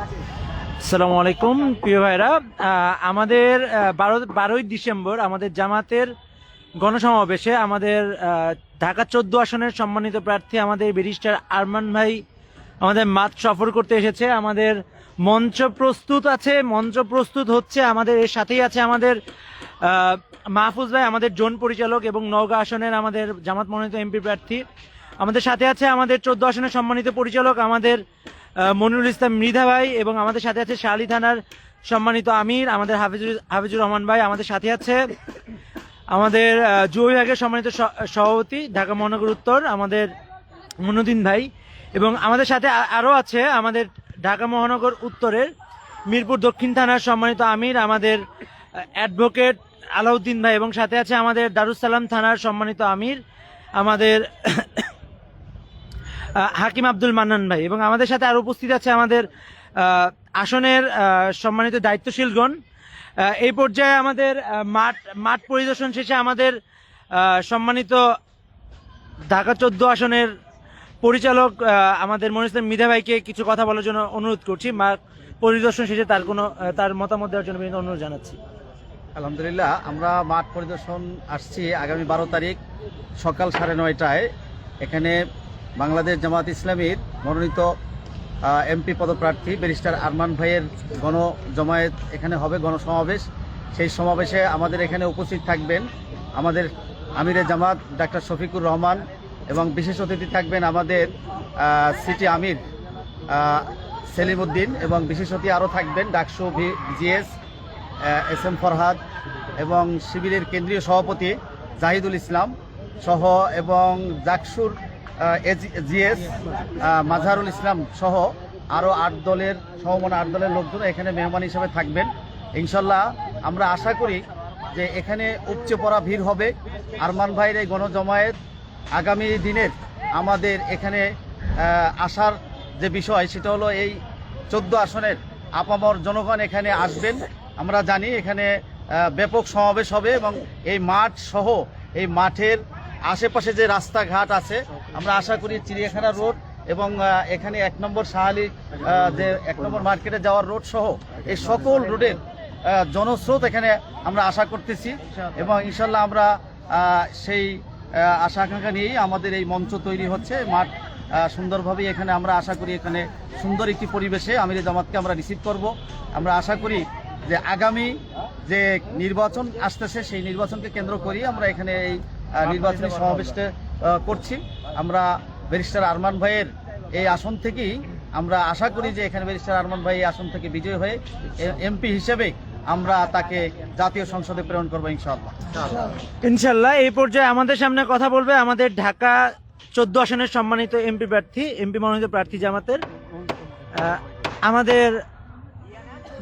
আসসালামু আলাইকুম, প্রিয় ভাইরা। আমাদের বারো, বারোই ডিসেম্বর আমাদের জামাতের গণসমাবেশে আমাদের ঢাকা চোদ্দ আসনের সম্মানিত প্রার্থী আমাদের ব্যারিস্টার আরমান ভাই আমাদের মাঠ সফর করতে এসেছে। আমাদের মঞ্চ প্রস্তুত আছে, মঞ্চ প্রস্তুত হচ্ছে, আমাদের এর সাথেই আছে আমাদের মাহফুজ ভাই, আমাদের জোন পরিচালক এবং নওগাঁ আসনের আমাদের জামাত মনোনীত এমপি প্রার্থী। আমাদের সাথে আছে আমাদের চোদ্দ আসনের সম্মানিত পরিচালক, আমাদের মনিরুল ইসলাম মৃধা ভাই এবং আমাদের সাথে আছে শালি থানার সম্মানিত আমির, আমাদের হাফিজুর হাফিজুর রহমান ভাই আমাদের সাথে আছে। আমাদের যুব বিভাগের সম্মানিত সভাপতি, ঢাকা মহানগর উত্তর, আমাদের মনুদ্দিন ভাই এবং আমাদের সাথে আরও আছে আমাদের ঢাকা মহানগর উত্তরের মিরপুর দক্ষিণ থানার সম্মানিত আমির, আমাদের অ্যাডভোকেট আলাউদ্দিন ভাই এবং সাথে আছে আমাদের দারুসালাম থানার সম্মানিত আমির, আমাদের হাকিম আব্দুল মান্নান ভাই, এবং আমাদের সাথে আরও উপস্থিত আছে আমাদের আসনের সম্মানিত দায়িত্বশীলগণ। এই পর্যায়ে আমাদের মাঠ মাঠ পরিদর্শন শেষে আমাদের সম্মানিত ঢাকা চোদ্দ আসনের পরিচালক আমাদের মনির ইসলাম মিধা ভাইকে কিছু কথা বলার জন্য অনুরোধ করছি। মাঠ পরিদর্শন শেষে তার কোনো তার মতামত দেওয়ার জন্য বিনীত অনুরোধ জানাচ্ছি। আলহামদুলিল্লাহ, আমরা মাঠ পরিদর্শন আসছি আগামী বারো তারিখ সকাল সাড়ে নয়টায়। এখানে বাংলাদেশ জামাত ইসলামীর মনোনীত এমপি পদপ্রার্থী ব্যারিস্টার আরমান ভাইয়ের গণ জমায়েত এখানে হবে গণসমাবেশ সেই সমাবেশে আমাদের এখানে উপস্থিত থাকবেন আমাদের আমিরে জামাত, ডাক্তার শফিকুর রহমান এবং বিশেষ অতিথি থাকবেন আমাদের সিটি আমির সেলিম উদ্দিন এবং বিশেষ অতিথি আরও থাকবেন, DUCSU GS S M Farhad এবং শিবিরের কেন্দ্রীয় সভাপতি জাহিদুল ইসলাম সহ এবং জাকসুর জিএস মাঝহারুল ইসলাম সহ আরও আট দলের সমমনা আট দলের লোকজন এখানে মেহমান হিসেবে থাকবেন। ইনশাল্লাহ আমরা আশা করি যে এখানে উপচে পড়া ভিড় হবে। আরমান ভাইয়ের এই গণজমায়েত আগামী দিনের আমাদের এখানে আসার যে বিষয় সেটা হলো এই চোদ্দ আসনের আপামর জনগণ এখানে আসবেন। আমরা জানি এখানে ব্যাপক সমাবেশ হবে এবং এই মাঠ সহ এই মাঠের আশেপাশে যে রাস্তাঘাট আছে আমরা আশা করি চিড়িয়াখানা রোড এবং এখানে এক নম্বর আহ, যে এক নম্বর মার্কেটে যাওয়ার রোড সহ এই সকল রোডের জনস্রোত এখানে আমরা আশা করতেছি এবং ইনশাল্লাহ আমরা সেই আশা আকাঙ্ক্ষা নিয়েই আমাদের এই মঞ্চ তৈরি হচ্ছে। মাঠ সুন্দরভাবে এখানে আমরা আশা করি এখানে সুন্দর একটি পরিবেশে আমির জামাতকে আমরা রিসিভ করব। আমরা আশা করি যে আগামী যে নির্বাচন আসতেছে সেই নির্বাচনকে কেন্দ্র করি আমরা এখানে এই নির্বাচনী সমাবেশটা করছি। আমরা ব্যারিস্টার আরমান ভাইয়ের এই আসন থেকেই আমরা আশা করি যে এখানে ব্যারিস্টার আরমান ভাই এই আসন থেকে বিজয় হয়ে এমপি হিসেবে আমরা তাকে জাতীয় সংসদে প্রেরণ করব ইনশাআল্লাহ। ইনশাল্লাহ এই পর্যায়ে আমাদের সামনে কথা বলবে আমাদের ঢাকা চোদ্দ আসনের সম্মানিত এমপি প্রার্থী, এমপি মনোনীত প্রার্থী জামাতের আমাদের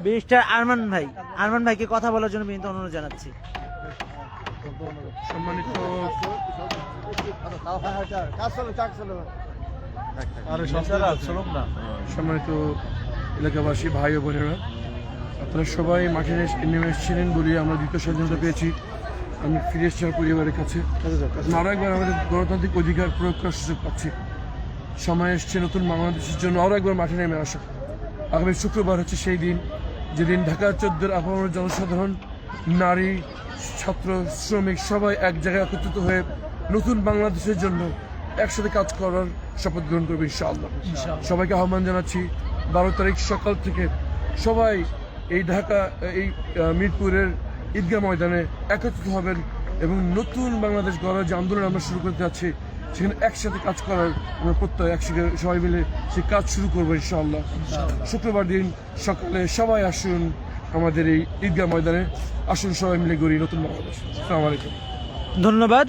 ব্যারিস্টার আরমান ভাই। আরমান ভাইকে কথা বলার জন্য বিনীত অনুরোধ জানাচ্ছি। সম্মানিত সম্মানিত এলাকাবাসী ভাই ও বোনেরা আপনারা সবাই মাঠে নেমে এসেছিলেন বলে আমরা দ্বিতীয় স্বাধীনতা পেয়েছি। আমি ফিরে এসেছি আমার পরিবারের কাছে। আরও একবার আমাদের গণতান্ত্রিক অধিকার প্রয়োগ করার সুযোগ পাচ্ছি। সময় এসছে নতুন বাংলাদেশের জন্য আরও একবার মাঠে নেমে আসা। আগামী শুক্রবার হচ্ছে সেই দিন যেদিন ঢাকা চোদ্দের আপামর জনসাধারণ নারী ছাত্র শ্রমিক সবাই এক জায়গায় একত্রিত হয়ে নতুন বাংলাদেশের জন্য একসাথে কাজ করার শপথ গ্রহণ করবে ইনশাআল্লাহ। সবাইকে আহ্বান জানাচ্ছি বারো তারিখ সকাল থেকে সবাই এই ঢাকা এই মিরপুরের ঈদগাহ ময়দানে একত্রিত হবেন এবং নতুন বাংলাদেশ গড়ার যে আন্দোলন আমরা শুরু করতে যাচ্ছি সেখানে একসাথে কাজ করার আমরা প্রত্যয় একসাথে সবাই মিলে সেই কাজ শুরু করব ইনশাআল্লাহ। শুক্রবার দিন সকালে সবাই আসুন আমাদের এই ঈদগাহ ময়দানে আসুন সবাই মিলে গড়ি নতুন বাংলাদেশ। আসসালামু আলাইকুম। ধন্যবাদ।